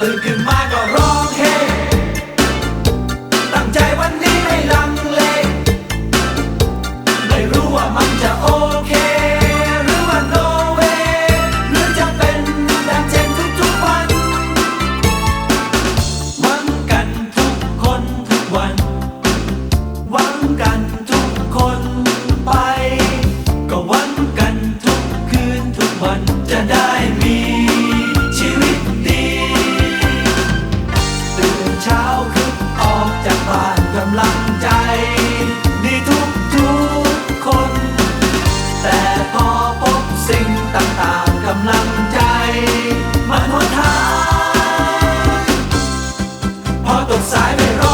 ตื่นขึ้นมาก็ร้องเฮตั้งใจวันนี้ไม่ลังเล ไม่รู้ว่ามันจะโอ outside